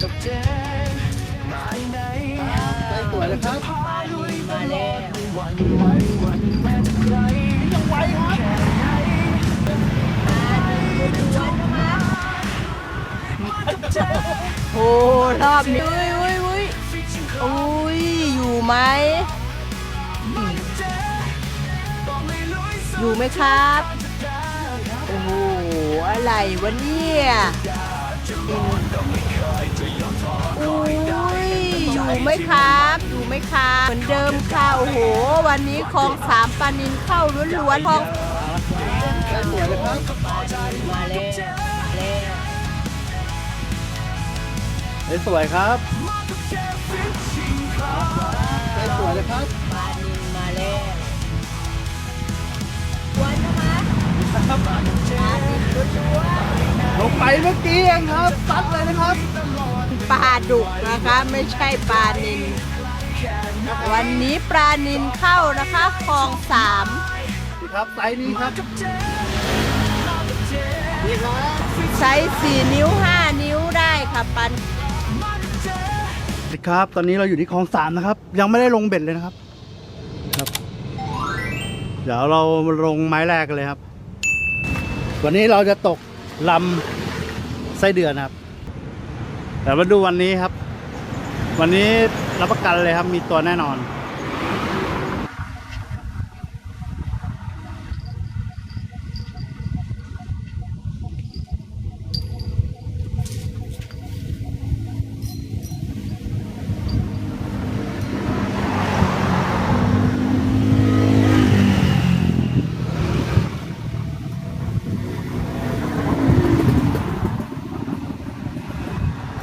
ใจสวยเลยครับมาแล้วยังไวครับโอ้รอบนี้อุ้ยอุ้ยอุ้ยอุ้ยอยู่ไหม อยู่ไหมครับ โอ้โห อะไรวะเนี่ย อุ้ยอยู่ไหมครับ อยู่ไหมครับเหมือนเดิมค่ะโอ้โห วันนี้คลองสามปลานินเข้าล้วนๆคลองใจสวยเลยครับมาแล้วใจสวยครับใจสวยเลยครับปลานินมาแล้ววันนะคะครับปลานินล้วนลงไปเมื่อกี้เองครับซัดเลยนะครับๆ ปลาดุกนะคะ ไม่ใช่ปลานิน วันนี้ปลานินเข้านะคะคลองสามนี่ครับไซส์นี้ครับนี่ครับไซส์สี่นิ้วห้านิ้วได้ค่ะปันสวัสดีครับ ตอนนี้เราอยู่ที่คลองสามนะครับ ยังไม่ได้ลงเบ็ดเลยนะครับครับ เดี๋ยวเราลงไม้แรกกันเลยครับ วันนี้เราจะตกลำไส้เดือนครับ แต่มาดูวันนี้ครับ วันนี้รับประกันเลยครับมีตัวแน่นอน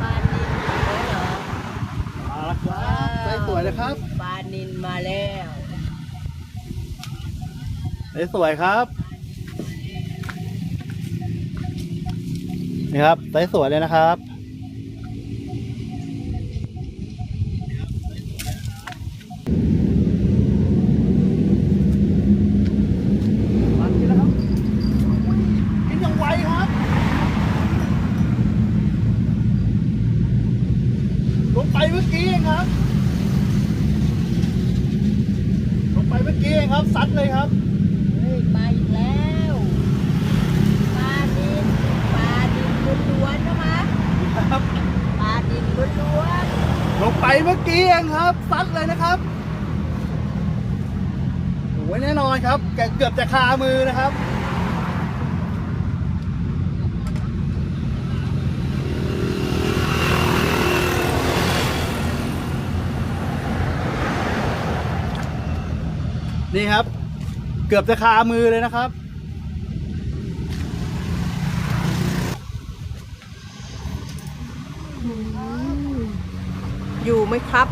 ปลานินเหรอ มาแล้วครับไส้สวยเลยครับ ปลานินมาแล้ว ไสวยครับนี่ครับไส้สวยเลยนะครับ มากินแล้วครับกินอย่างไวครับ ลงไปเมื่อกี้เองครับ ลงไปเมื่อกี้เองครับ ซัดเลยครับ เฮ้ยมาอีกแล้วปลานินปลานินล้วนๆนะคะ ครับ ปลานินล้วน ลงไป เมื่อกี้เองครับซัดเลยนะครับโอ้ยแน่นอนครับเกือบจะคามือนะครับนี่ครับ เกือบจะคามือเลยนะครับๆ อยู่ไหมครับ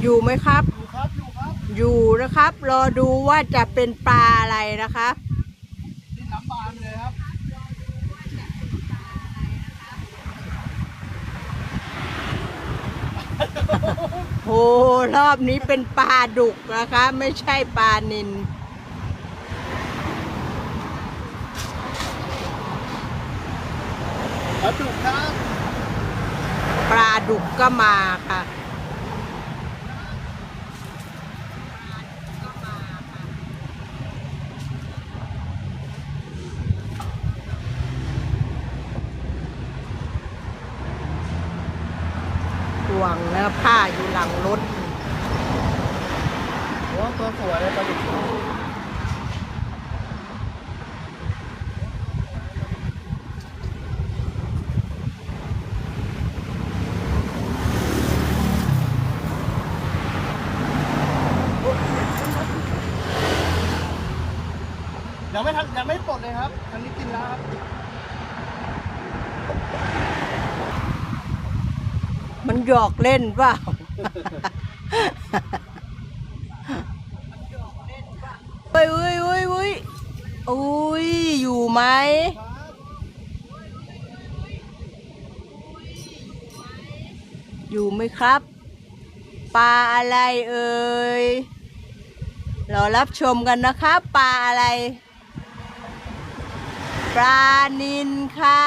อยู่ไหมครับอยู่ครับอยู่ครับ อยู่นะครับ รอดูว่าจะเป็นปลาอะไรนะคะนี่น้ำบาเลยครับโหรอบนี้เป็นปลาดุกนะคะ ไม่ใช่ปลานินปลาดุกครับ ลาดุกก็มาค่ะห่วงแล้วผ้าอยู่หลังรถโอ้ตัวสวยเลยปลาดุก ยังไม่ทันยังไม่ปลดเลยครับคันนี้กินแล้วครับ มันหยอกเล่นเปล่า เฮ้ยเฮ้ยเฮ้ยเฮ้ยอุ้ยอยู่ไหม อยู่ไหมครับ ปลาอะไรเอ่ยเรารับชมกันนะครับปลาอะไร ปลานินค่ะ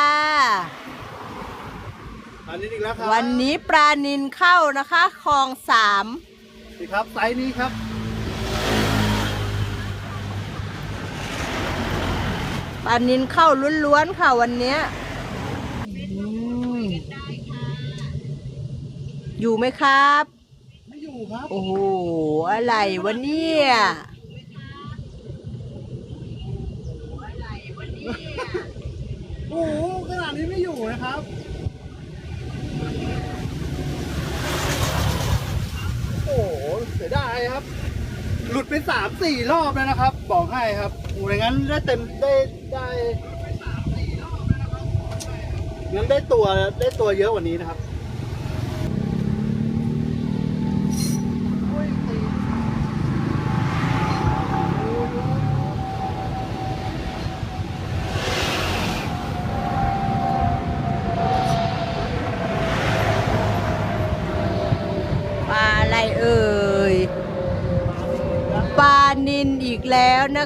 อันนี้อีกแล้วครับวันนี้ปลานินเข้านะคะคลองสามนี่ครับไซส์นี้ครับ ปลานินเข้าล้วนๆค่ะวันเนี้ยอืมอยู่ไหมครับ ไม่อยู่ครับ โอ้โห อะไรวะเนี่ย โอ้โหขนาดนี้ไม่อยู่นะครับ โอ้โหเสียดายครับ หลุดไปสามสี่รอบแล้วนะครับ บอกให้ครับโอ้ยงั้นได้เต็มได้ได้งั้นได้ตัวได้ตัวเยอะกว่านี้นะครับ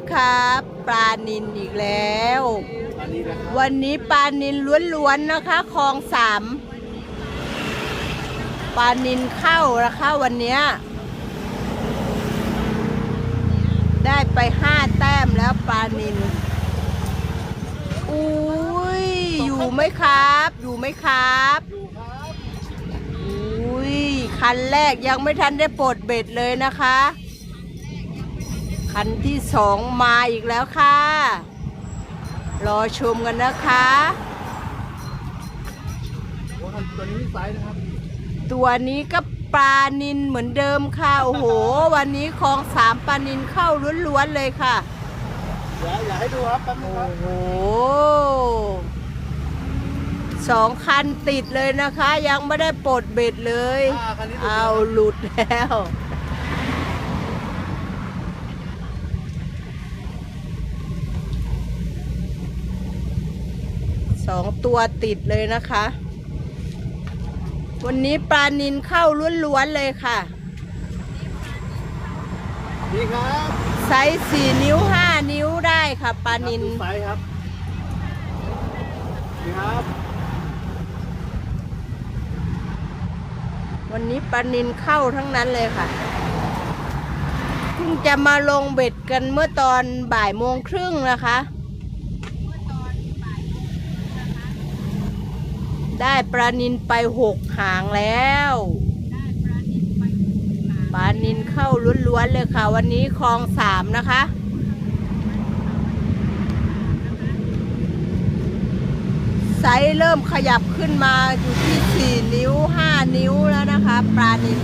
นะครับ ปลานินอีกแล้วอันนี้นะครับวันนี้ปลานินล้วนๆนะคะคลองสามปลานินเข้านะคะวันเนี้ยได้ไปห้าแต้มแล้วปลานินอุ้ยอยู่ไหมครับ อยู่ไหมครับดูครับอุ้ยคันแรกยังไม่ทันได้ปลดเบ็ดเลยนะคะ คันที่สองมาอีกแล้วค่ะ รอชมกันนะคะโอ้ยตัวนี้มีไซส์นะครับ ตัวนี้ก็ปลานินเหมือนเดิมค่ะ โอ้โห วันนี้คลองสามปลานินเข้าล้วนๆเลยค่ะเดี๋ยวอย่าให้ดูครับแป๊บนึงคโอ้รับโหสองคันติดเลยนะคะ ยังไม่ได้ปลดเบ็ดเลยอ่าคันนี้ดูเอาหลุดแล้ว องตัวติดเลยนะคะ วันนี้ปลานินเข้าล้วนๆเลยค่ะนี่ครับไซส์สี่นิ้วห้านิ้วได้ค่ะปลานินดูไซส์ครับนี่ครับ วันนี้ปลานินเข้าทั้งนั้นเลยค่ะเพิ่งจะมาลงเบ็ดกันเมื่อตอนบ่ายโมงครึ่งนะคะ ได้ปลานินไปหกหางแล้วปลานินเข้าล้วนๆเลยค่ะ วันนี้คลองสามนะคะ ไซส์เริ่มขยับขึ้นมาอยู่ที่4นิ้ว5นิ้วแล้วนะคะ ปลานิล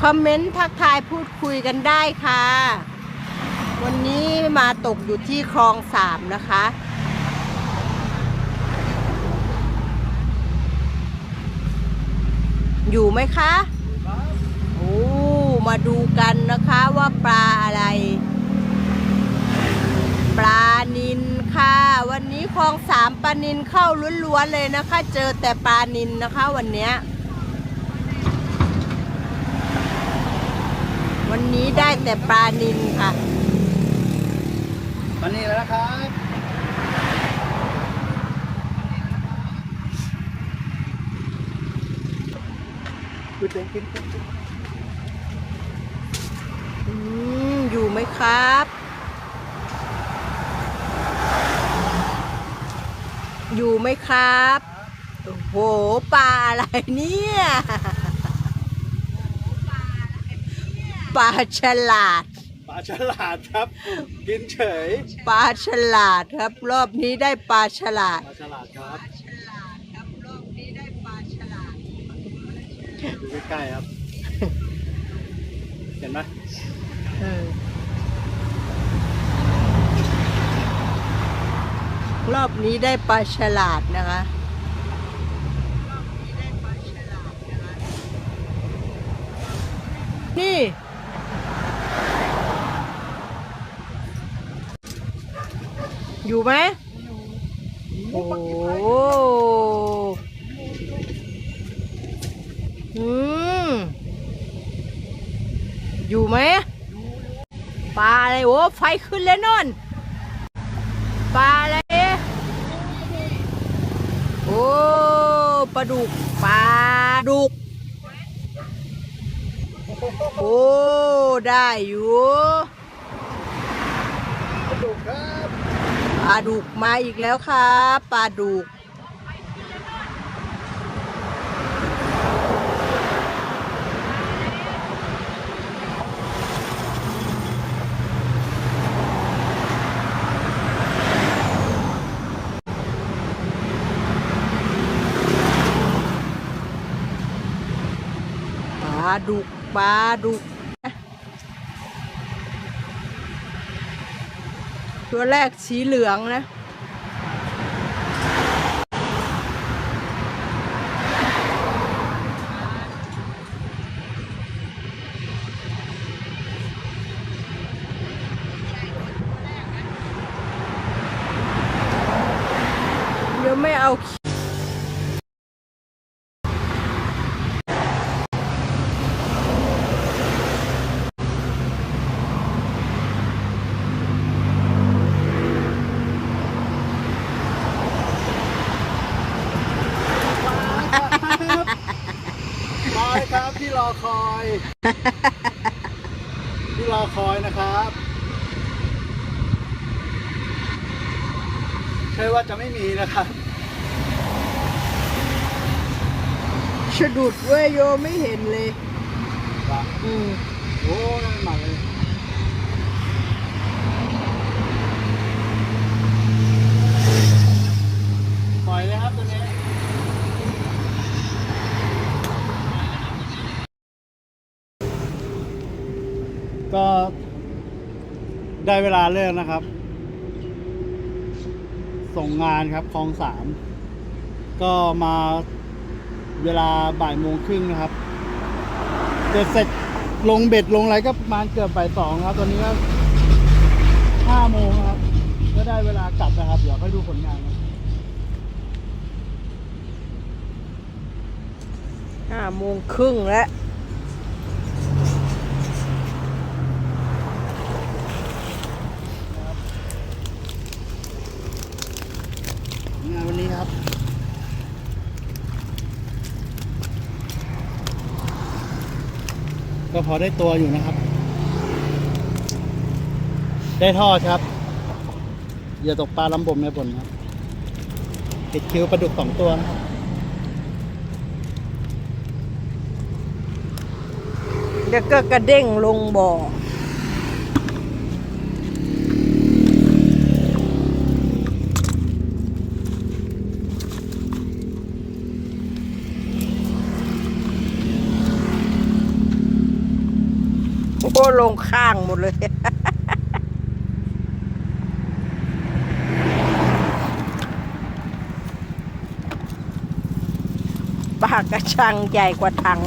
คอมเมนต์ทักทายพูดคุยกันได้ค่ะ วันนี้ มาตกอยู่ที่คลองสามนะคะ อยู่ไหมคะโอ้มาดูกันนะคะว่าปลาอะไร ปลานินค่ะ วันนี้คลองสามปลานินเข้าล้วนๆเลยนะคะ เจอแต่ปลานินนะคะวันเนี้ยวันนี้ได้แต่ปลานินค่ะ มานี่แล้วนะครับดูเต็มกินกินอืมอยู่ไหมครับอยู่ไหมครับ โอ้โห ปลาอะไรเนี่ย ปลาฉลาดาฉลาดครับ กินเฉยปลาฉลาดครับ รอบนี้ได้ปลาฉลาด ปลาฉลาดครับฉลาดครับรอบนี้ได้ปลาฉลาดดูใกล้ๆครับ เห็นไหมเออรอบนี้ได้ปลาฉลาดนะคะนี่ อยู่ไหมโอ้โหอยู่ไหมปลาอะไรโอ้ไฟขึ้นแล้วนนปลาอะไรโอ้ปลาดุกปลาดุกโอ้ได้อยู่ ปลาดุกมาอีกแล้วครับปลาดุก ปลาดุกปลาดุก ตัวแรกสีเหลืองนะ เดี๋ยวไม่เอา มาเลย ครับที่รอคอย ที่รอคอยนะครับ ใช่ว่าจะไม่มีนะครับสะดุดเว้ยโยไม่เห็นเลย อืมโอ้นั่นมาเลย ปล่อยเลยครับตัวนี้ ก็ได้เวลาเลิกนะครับ ส่งงานครับคลองสามก็มาเวลาบ่ายโมงครึ่งนะครับเสร็จเสร็จลงเบ็ดลงอะไรก็ประมาณเกือบบ่ายสองครับ ตอนนี้ก็ห้าโมงครับ ก็ได้เวลากลับนะครับ เดี๋ยวค่อยดูผลงานครับห้าโมงครึ่งแล้ว งานวันนี้ครับ ก็พอได้ตัวอยู่นะครับ ได้ทอดครับอย่าตกปลาลำบ่มในบนครับติดคิวปลาดุกสองตัวนะครับเดี๋ยวก็กระเด้งลงบ่อ ลงข้างหมดเลย ปากกระชังใหญ่กว่าถัง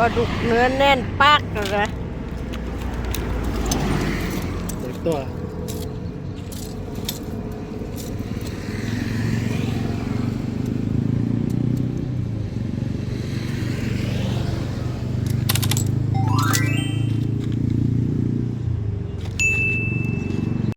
ลาดุกเนื้อแน่นปากเลยนะเด็กตัว